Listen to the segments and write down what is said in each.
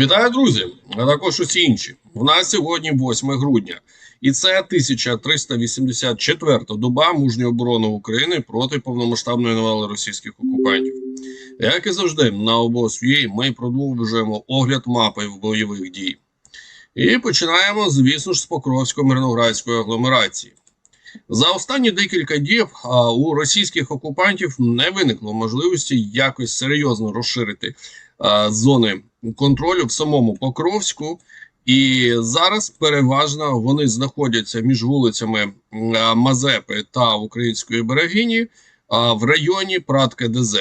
Вітаю, друзі! А також усі інші. В нас сьогодні 8 грудня, і це 1384 доба мужньої оборони України проти повномасштабної навали російських окупантів. Як і завжди, на обоз ми продовжуємо огляд мапи бойових дій. І починаємо, звісно ж, з Покровсько-Мирноградської агломерації. За останні декілька діб у російських окупантів не виникло можливості якось серйозно розширити зони контролю в самому Покровську. І зараз переважно вони знаходяться між вулицями Мазепи та Української берегині в районі Пратка ДЗ.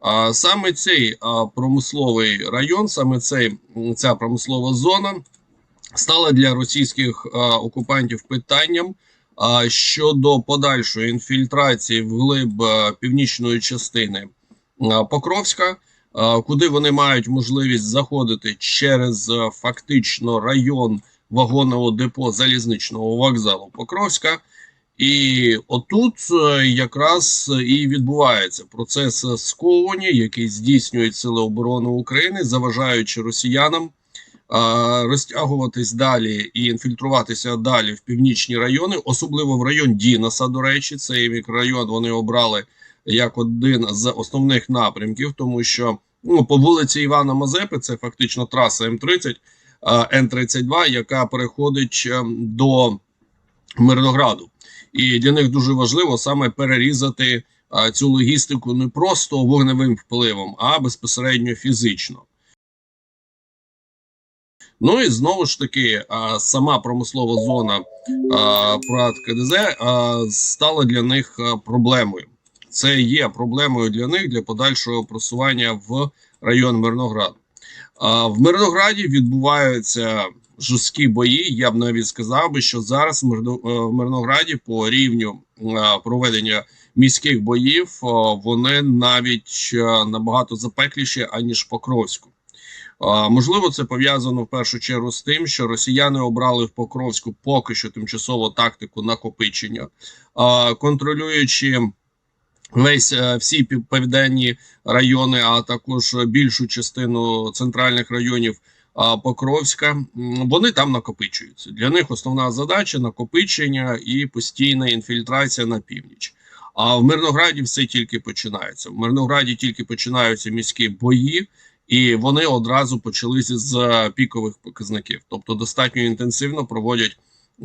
А саме цей промисловий район, саме цей ця промислова зона стала для російських окупантів питанням щодо подальшої інфільтрації вглиб е, північної частини е, Покровська, е, куди вони мають можливість заходити через фактично район вагонного депо залізничного вокзалу Покровська. І отут якраз і відбувається процес сковування, який здійснюють сили оборони України, заважаючи росіянам розтягуватись далі і інфільтруватися далі в північні райони, особливо в район Дінаса. До речі, цей мікрорайон вони обрали як один з основних напрямків, тому що ну по вулиці Івана Мазепи це фактично траса М30 Н-32, яка переходить ем, до Мирнограду, і для них дуже важливо саме перерізати цю логістику не просто вогневим впливом, а безпосередньо фізично. Ну і знову ж таки, сама промислова зона ПРАТ КДЗ стала для них проблемою. Це є проблемою для них для подальшого просування в район Мирноград. В Мирнограді відбуваються жорсткі бої. Я б навіть сказав би, що зараз в Мирнограді по рівню проведення міських боїв вони навіть набагато запекліші аніж Покровську. Можливо, це пов'язано в першу чергу з тим, що росіяни обрали в Покровську поки що тимчасово тактику накопичення, контролюючи весь е, всі південні райони, а також більшу частину центральних районів Покровська. Вони там накопичуються. Для них основна задача накопичення і постійна інфільтрація на північ. А в Мирнограді все тільки починається. В Мирнограді тільки починаються міські бої і вони одразу почалися з пікових показників, тобто достатньо інтенсивно проводять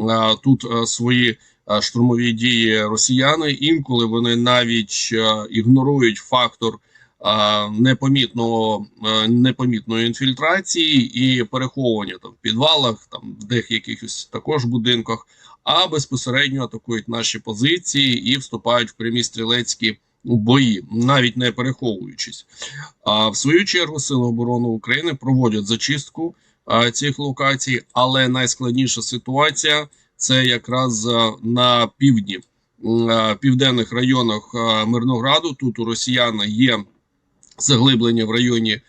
а, тут свої штурмові дії росіяни. Інколи вони навіть ігнорують фактор непомітного непомітної інфільтрації і переховування там в підвалах, там в деяких також будинках, а безпосередньо атакують наші позиції і вступають в прямі стрілецькі бої, навіть не переховуючись. А в свою чергу Сили оборони України проводять зачистку а, цих локацій, але найскладніша ситуація це якраз на півдні південних районах Мирнограду. Тут у Росіян є заглиблення в районі.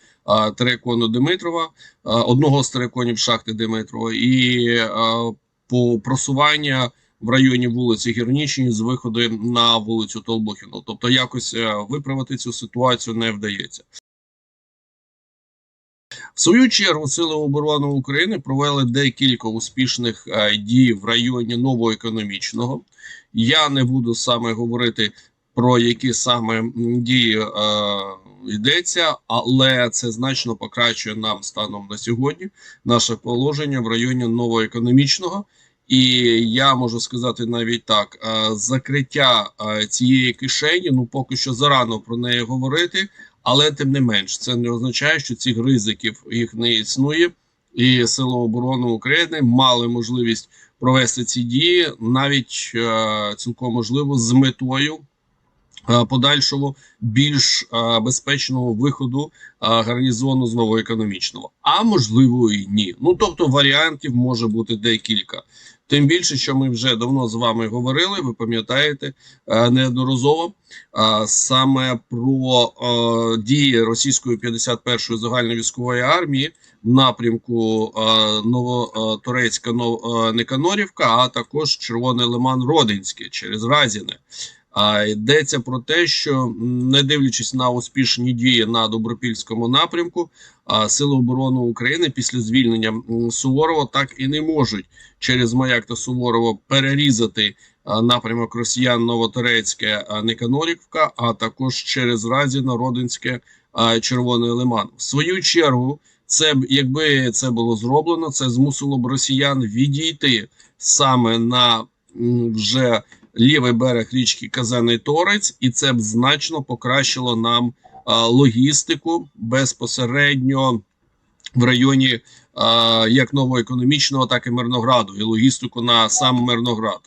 Терекону Димитрова, одного з тереконів шахти Димитрова, і по просування в районі вулиці Гірнічні з виходу на вулицю Толбухіну. Тобто, якось е, виправити цю ситуацію не вдається. В свою чергу Сили оборони України провели декілька успішних е, дій в районі новоекономічного. Я не буду саме говорити про які саме дії е, йдеться, але це значно покращує нам станом на сьогодні наше положення в районі новоекономічного. І я можу сказати навіть так: закриття цієї кишені, ну поки що зарано про неї говорити, але тим не менш, це не означає, що цих ризиків їх не існує, і Сили оборони України мали можливість провести ці дії навіть цілком можливо з метою. Подальшого більш безпечного виходу гарнізону з новоекономічного, а можливо і ні. Ну тобто варіантів може бути декілька. Тим більше, що ми вже давно з вами говорили, ви пам'ятаєте е, неодноразово саме про е, дії російської 51-ї загальновійськової армії в напрямку е, Новоторецька Неканорівка, а також Червоний Лиман Родинське через Разіне. А йдеться про те, що не дивлячись на успішні дії на добропільському напрямку, а Сили оборони України після звільнення Суворова так і не можуть через маяк та Суворова перерізати напрямок Росіян Новоторецьке, а, Никанорівка, а також через Разіно, Родинське, а, Червоний Лиман. В свою чергу, це якби це було зроблено, це змусило б росіян відійти саме на вже лівий берег річки Казаний Торець, і це б значно покращило нам логістику безпосередньо в районі як новоекономічного, так і Мирнограду, і логістику на сам Мирноград.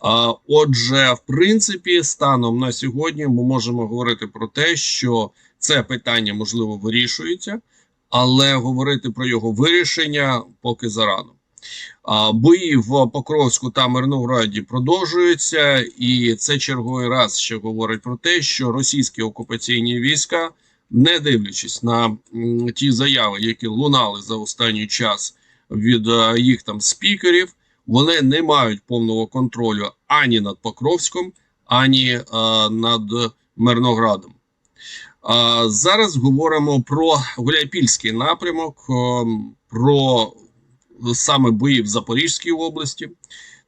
А, Отже, в принципі, станом на сьогодні ми можемо говорити про те, що це питання можливо вирішується, але говорити про його вирішення поки зарано. Бої в Покровську та Мирнограді продовжуються, і це черговий раз ще говорить про те, що російські окупаційні війська, не дивлячись на ті заяви, які лунали за останній час від е, їх там спікерів, вони не мають повного контролю ані над Покровськом, ані е, над Мирноградом. Зараз говоримо про Гуляйпільський напрямок, про саме бої в Запорізькій області.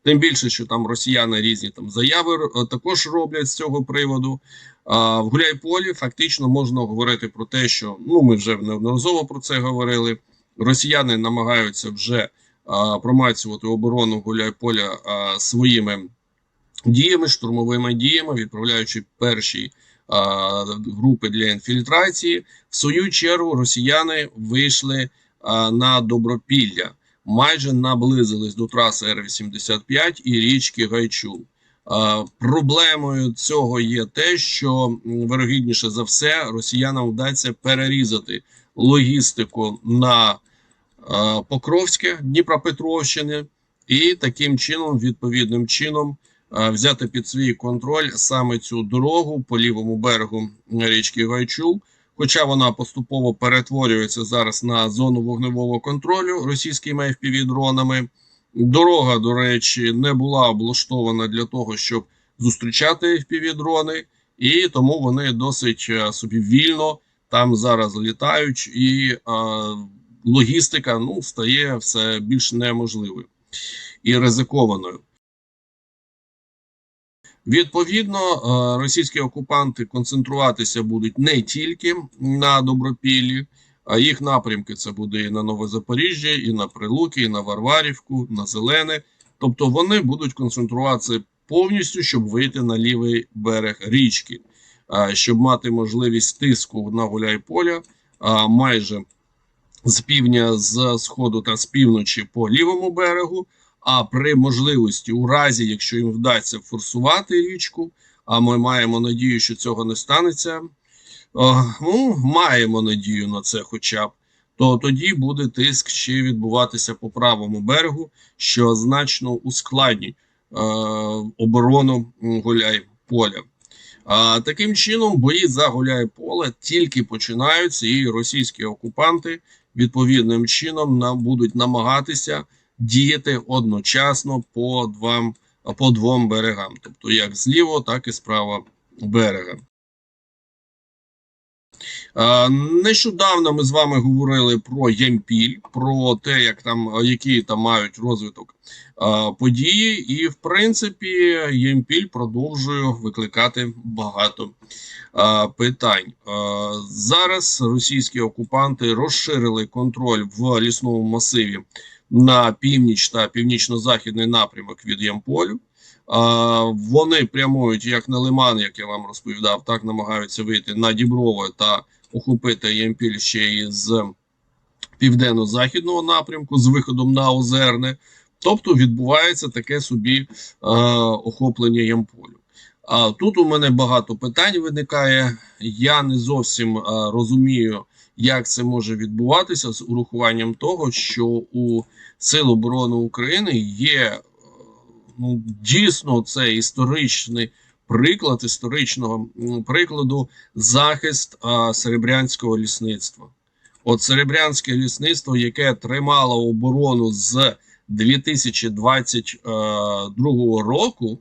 Тим більше, що там росіяни різні там заяви е, також роблять з цього приводу. А в Гуляйполі фактично можна говорити про те, що ну ми вже неодноразово про це говорили. Росіяни намагаються вже а, промацювати оборону Гуляйполя а, своїми діями, штурмовими діями, відправляючи перші а, групи для інфільтрації. В свою чергу росіяни вийшли а, на добропілля майже наблизились до траси Р-85 і річки Гайчул. Е, Проблемою цього є те, що вирогідніше за все росіянам вдасться перерізати логістику на е, Покровське Дніпропетровщини, і таким чином, відповідним чином, е, взяти під свій контроль саме цю дорогу по лівому берегу річки Гайчул. Хоча вона поступово перетворюється зараз на зону вогневого контролю російськими FPV-дронами. Дорога, до речі, не була облаштована для того, щоб зустрічати FPV-дрони, і тому вони досить е, собі вільно там зараз літають, і е, логістика ну, стає все більш неможливою і ризикованою. Відповідно, е, російські окупанти концентруватися будуть не тільки на Добропіллі, а їх напрямки це буде і на Нове Запоріжжя, і на Прилуки, і на Варварівку, на Зелене. Тобто вони будуть концентруватися повністю, щоб вийти на лівий берег річки, щоб мати можливість тиску на Гуляйполя майже з півдня, з сходу та з півночі по лівому берегу. А при можливості, у разі, якщо їм вдасться форсувати річку, а ми маємо надію, що цього не станеться. О, ну, маємо надію на це, хоча б, то тоді буде тиск ще відбуватися по правому берегу, що значно ускладнить е, оборону Гуляй-Поля. А, таким чином, бої за Гуляй-Поле тільки починаються, і російські окупанти відповідним чином нам будуть намагатися діяти одночасно по двом, по двом берегам, тобто як з лівого, так і з правого берега. Нещодавно ми з вами говорили про Ямпіль, про те, як там які там мають розвиток події, і в принципі Ямпіль продовжує викликати багато питань. Зараз російські окупанти розширили контроль в лісному масиві на північ та північно-західний напрямок від Ямполю. Вони прямують як на Лиман, як я вам розповідав, так намагаються вийти на Діброве та охопити Ямпіль ще й з південно-західного напрямку з виходом на Озерне. Тобто відбувається таке собі а, охоплення Ямполю. А тут у мене багато питань виникає. Я не зовсім а, розумію, як це може відбуватися з урахуванням того, що у Сил оборони України є ну, дійсно це історичний приклад історичного прикладу захист а, серебрянського лісництва. От серебрянське лісництво, яке тримало оборону з 2022 року,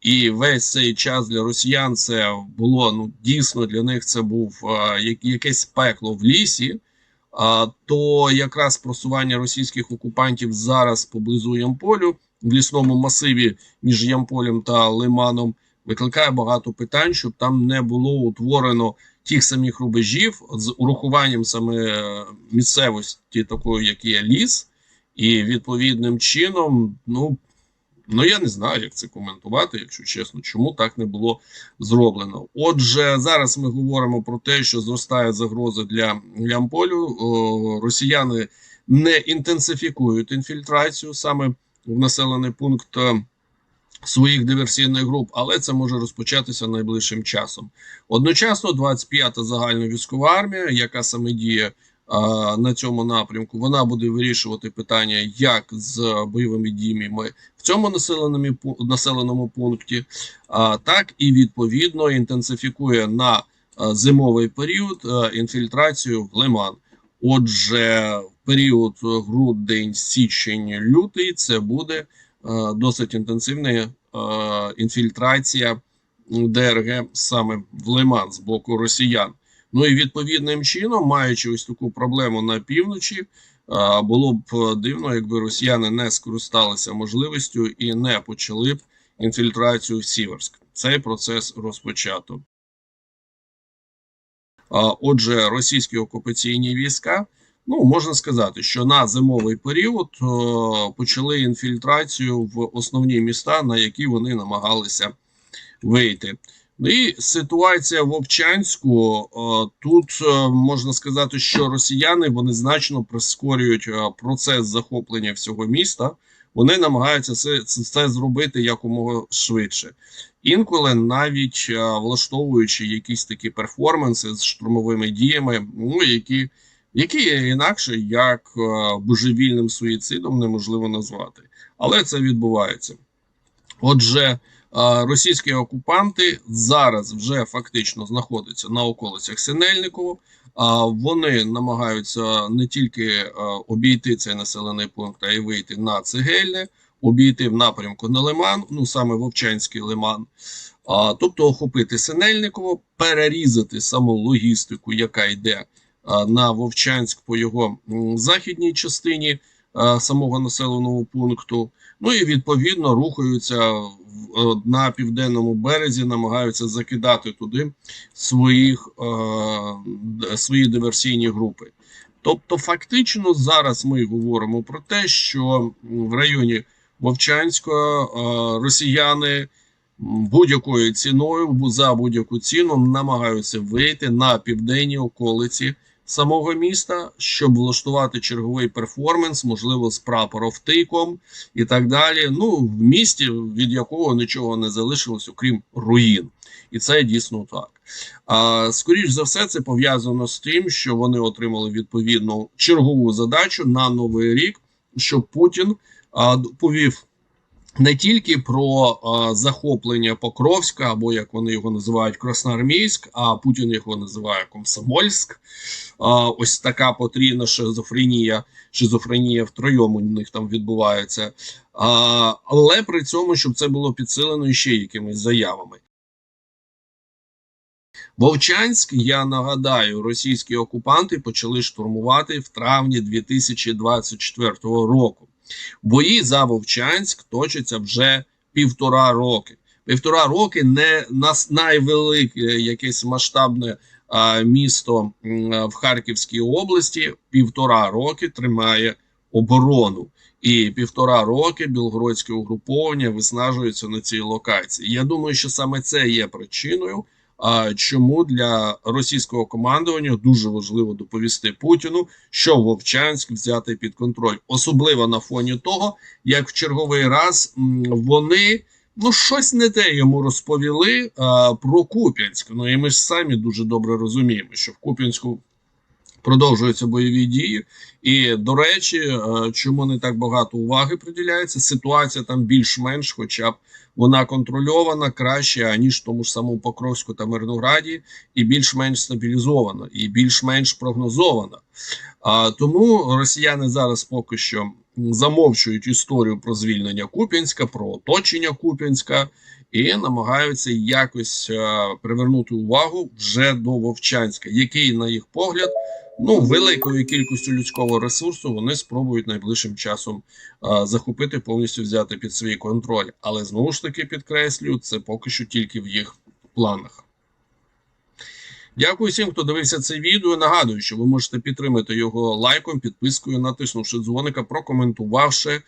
і весь цей час для росіян це було ну дійсно для них це був як- якесь пекло в лісі. А, то якраз просування російських окупантів зараз поблизу Ямполю в лісному масиві між Ямполем та Лиманом викликає багато питань, щоб там не було утворено тих самих рубежів з урахуванням саме е, місцевості, такої, як є ліс, і відповідним чином, ну. Ну, я не знаю, як це коментувати, якщо чесно, чому так не було зроблено. Отже, зараз ми говоримо про те, що зростає загроза для Ямполю. О, Росіяни не інтенсифікують інфільтрацію саме в населений пункт е, своїх диверсійних груп, але це може розпочатися найближчим часом. Одночасно, 25-та загальна військова армія, яка саме діє на цьому напрямку, вона буде вирішувати питання як з бойовими діями в цьому населеному населеному пункті, так і відповідно інтенсифікує на зимовий період інфільтрацію в Лиман. Отже, період грудень, січень, лютий це буде досить інтенсивна інфільтрація ДРГ саме в Лиман з боку росіян. Ну і відповідним чином, маючи ось таку проблему на півночі, було б е, дивно, якби росіяни не скористалися можливістю і не почали б інфільтрацію в Сіверськ. Цей процес розпочато. Отже, російські окупаційні війська, ну можна сказати, що на зимовий період е, почали інфільтрацію в основні міста, на які вони намагалися вийти. Ну і ситуація в Овчанську е, тут е, можна сказати, що росіяни вони значно прискорюють е, процес захоплення всього міста. Вони намагаються це, це, зробити якомога швидше. Інколи навіть влаштовуючи якісь такі перформанси з штурмовими діями, ну які, які інакше як божевільним суїцидом неможливо назвати, але це відбувається. Отже, російські окупанти зараз вже фактично знаходяться на околицях Синельникова. А вони намагаються не тільки обійти цей населений пункт, а й вийти на цегельне, обійти в напрямку на Лиман, ну саме Вовчанський лиман, тобто охопити Синельниково, перерізати саму логістику, яка йде на Вовчанськ по його західній частині самого населеного пункту. Ну і відповідно рухаються на південному березі, намагаються закидати туди своїх е, свої диверсійні групи. Тобто, фактично, зараз ми говоримо про те, що в районі Вовчанського е, росіяни будь-якою ціною за будь-яку ціну намагаються вийти на південні околиці самого міста, щоб влаштувати черговий перформанс, можливо, з прапоровтиком і так далі. Ну, в місті, від якого нічого не залишилось, окрім руїн. І це дійсно так. А скоріш за все, це пов'язано з тим, що вони отримали відповідну чергову задачу на новий рік, щоб Путін а, повів не тільки про а, захоплення Покровська, або як вони його називають Красноармійськ, а Путін його називає Комсомольськ. А, ось така потрійна шизофренія, шизофренія втроєм у них там відбувається. А, але при цьому, щоб це було підсилено ще якимись заявами. Вовчанськ, я нагадаю, російські окупанти почали штурмувати в травні 2024 року. Бої за Вовчанськ точаться вже півтора роки. Півтора роки не нас найвелике якесь масштабне а, місто в Харківській області. Півтора роки тримає оборону. І півтора роки білгородське угруповання виснажується на цій локації. Я думаю, що саме це є причиною, чому для російського командування дуже важливо доповісти Путіну, що Вовчанськ взяти під контроль, особливо на фоні того, як в черговий раз вони ну щось не те йому розповіли про Куп'янськ. Ну і ми ж самі дуже добре розуміємо, що в Куп'янську продовжуються бойові дії. І до речі, е, чому не так багато уваги приділяється? Ситуація там більш-менш, хоча б вона контрольована краще аніж тому ж самому Покровську та Мирнограді, і більш-менш стабілізована, і більш-менш прогнозована. А тому росіяни зараз поки що замовчують історію про звільнення Куп'янська, про оточення Куп'янська і намагаються якось е, привернути увагу вже до Вовчанська, який, на їх погляд, ну великою кількістю людського ресурсу вони спробують найближчим часом е, захопити, повністю взяти під свій контроль. Але знову ж таки підкреслюю, це поки що тільки в їх планах. Дякую всім, хто дивився це відео. Нагадую, що ви можете підтримати його лайком, підпискою, натиснувши дзвоника, прокоментувавши,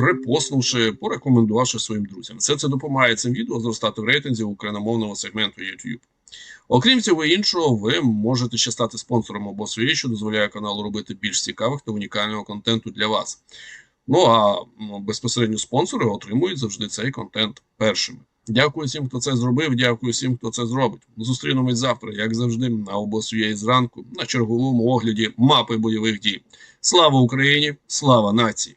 репостнувши, порекомендувавши своїм друзям. Все це допомагає цим відео зростати в рейтинзі україномовного сегменту YouTube. Окрім цього іншого, ви можете ще стати спонсором або своєї, що дозволяє каналу робити більш цікавих та унікального контенту для вас. Ну а безпосередньо спонсори отримують завжди цей контент першими. Дякую всім, хто це зробив. Дякую всім, хто це зробить. Зустрінемось завтра, як завжди, на обосує зранку на черговому огляді мапи бойових дій. Слава Україні! Слава нації!